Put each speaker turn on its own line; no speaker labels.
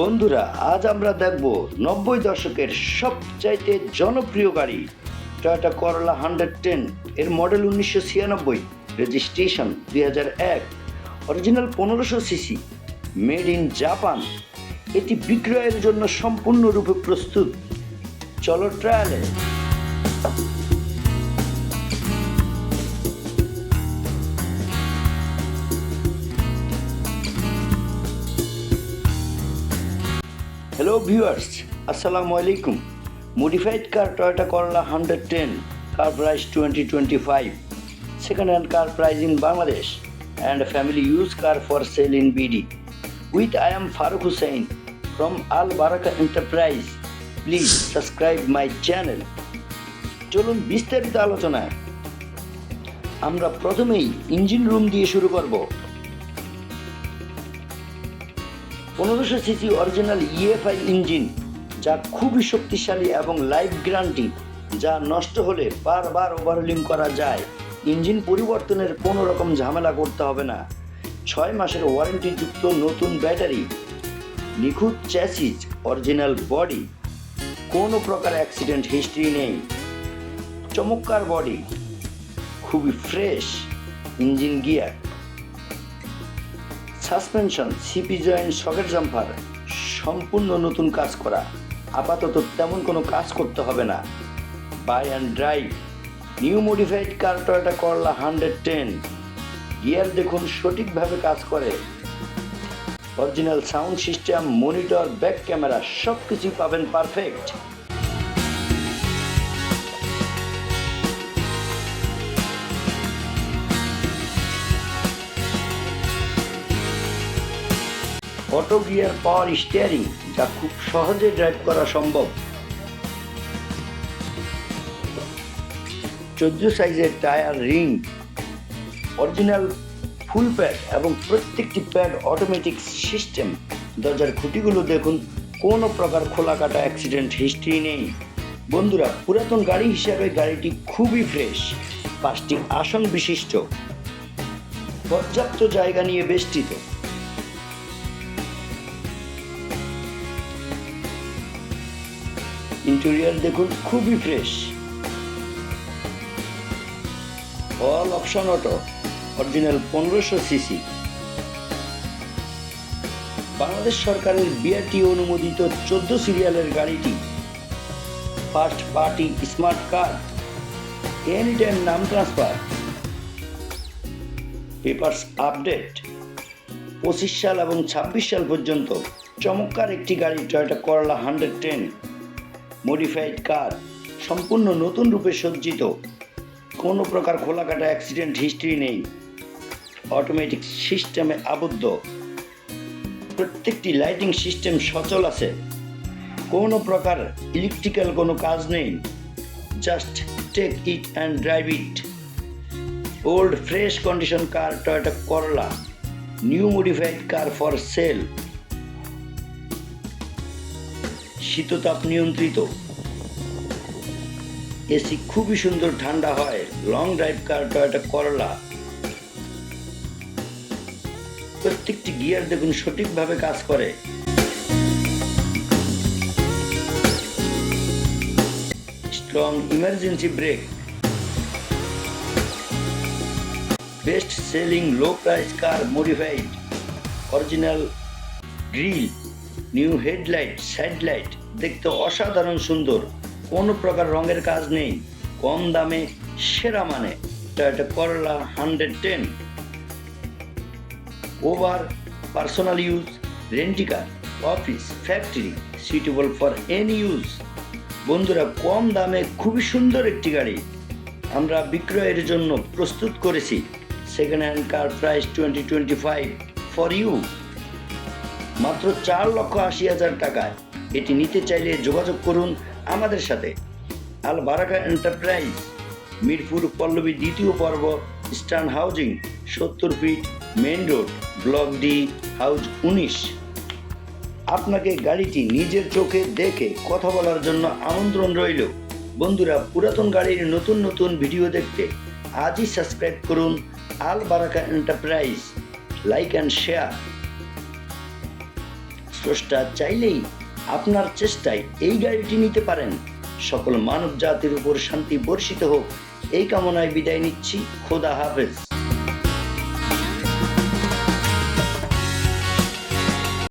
বন্ধুরা, আজ আমরা দেখব নব্বই দশকের সবচাইতে জনপ্রিয় গাড়ি টয়োটা করলা হান্ড্রেড টেন এর মডেল উনিশশো ছিয়ানব্বই রেজিস্ট্রেশন দুই হাজার এক অরিজিনাল পনেরোশো সিসি মেড ইন জাপান এটি বিক্রয়ের জন্য সম্পূর্ণরূপে প্রস্তুত। চলো ট্রায়ালে হ্যালো ভিউয়ার্স আসসালামু আলাইকুম modified car Toyota Corolla hundred ten car price twenty twenty five second hand car price in Bangladesh and family use car for sale in BD with I am Faruk Hussain from Al Baraka enterprise please subscribe my channel চলুন বিস্তারিত আলোচনায়। আমরা প্রথমেই engine room দিয়ে শুরু করব। পনেরোশো CC original EFI engine যা খুবই শক্তিশালী এবং লাইফ গ্যারান্টি যা নষ্ট হলে বারবার ওভারলিং করা যায়। ইঞ্জিন পরিবর্তনের কোনো রকম ঝামেলা করতে হবে না। ছয় মাসের ওয়ারেন্টিযুক্ত নতুন ব্যাটারি নিখুঁত চ্যাসিজ অরিজিনাল বডি কোনো প্রকার অ্যাক্সিডেন্ট হিস্ট্রি নেই। চমৎকার বডি খুবই fresh engine gear suspension CP joint socket jumper সম্পূর্ণ নতুন কাজ করা। আপাতত তেমন কোনো কাজ করতে হবে না। Buy and drive new modified car Corolla hundred ten gear দেখুন সঠিকভাবে কাজ করে। Original sound system monitor back camera সব কিছুই পাবেন perfect auto gear power steering, যা খুব সহজে ড্রাইভ করা সম্ভব। চোদ্দ সাইজের tyre ring, original full pad এবং প্রত্যেকটি প্যাড অটোমেটিক সিস্টেম। দরজার খুঁটিগুলো দেখুন, কোনো প্রকার খোলা কাটা অ্যাক্সিডেন্ট হিস্ট্রি নেই। বন্ধুরা, পুরাতন গাড়ি হিসাবে গাড়িটি খুবই ফ্রেশ, পাঁচটি আসন বিশিষ্ট। পর্যাপ্ত জায়গা নিয়ে বেষ্টিত। ইন্টেরিয়ার দেখুন খুবই fresh all option auto original পনেরোশো সিসি বাংলাদেশ সরকারের বিআরটি অনুমোদিত চোদ্দ সিরিয়ালের গাড়িটি first party smart card any time নাম ট্রান্সফার পেপারস আপডেট পঁচিশ সাল এবং ছাব্বিশ সাল পর্যন্ত চমৎকার একটি গাড়ি Toyota Corolla hundred ten modified কার সম্পূর্ণ নতুন রূপে সজ্জিত। কোনো প্রকার খোলাকাটা অ্যাক্সিডেন্ট হিস্ট্রি নেই। অটোমেটিক সিস্টেমে আবদ্ধ। প্রত্যেকটি লাইটিং সিস্টেম সচল আছে। কোনো প্রকার ইলেকট্রিক্যাল কোনো কাজ নেই। Just take it and drive it old fresh condition car Toyota Corolla new modified car for sale শীততাপ নিয়ন্ত্রিত। এসি খুবই সুন্দর ঠান্ডা হয়। লং ড্রাইভ কার টয়োটা করলা প্রত্যেকটি গিয়ার দেখুন সঠিকভাবে কাজ করে। Strong emergency brake best selling low price car modified original grill new headlight side light দেখতে অসাধারণ সুন্দর। কোনো প্রকার রঙের কাজ নেই। কম দামে, সেরা মানে। Toyota Corolla hundred ten over personal use rent a car office factory suitable for any use বন্ধুরা, কম দামে খুবই সুন্দর একটি গাড়ি। আমরা বিক্রয়ের জন্য প্রস্তুত করেছি। Second hand car price twenty twenty five for you মাত্র চার লক্ষ আশি হাজার টাকায়। এটি নিতে চাইলে যোগাযোগ করুন আমাদের সাথে। আল বারাকা এন্টারপ্রাইজ, মিরপুর পল্লবী দ্বিতীয় পর্ব স্টার্ন হাউজিং, সত্তর feet main road, block D, house উনিশ। আপনাকে গাড়িটি নিজের চোখে দেখে কথা বলার জন্য আমন্ত্রণ রইল। বন্ধুরা, পুরাতন গাড়ির নতুন নতুন ভিডিও দেখতে আজই সাবস্ক্রাইব করুন Al Baraka enterprise. Like and share. স্রষ্টা চাইলেই আপনার চেষ্টায় এই গাড়িটি নিতে পারেন। সকল মানব জাতির উপর শান্তি বর্ষিত হোক। এই কামনায় বিদায় নিচ্ছি। খোদা হাফেজ।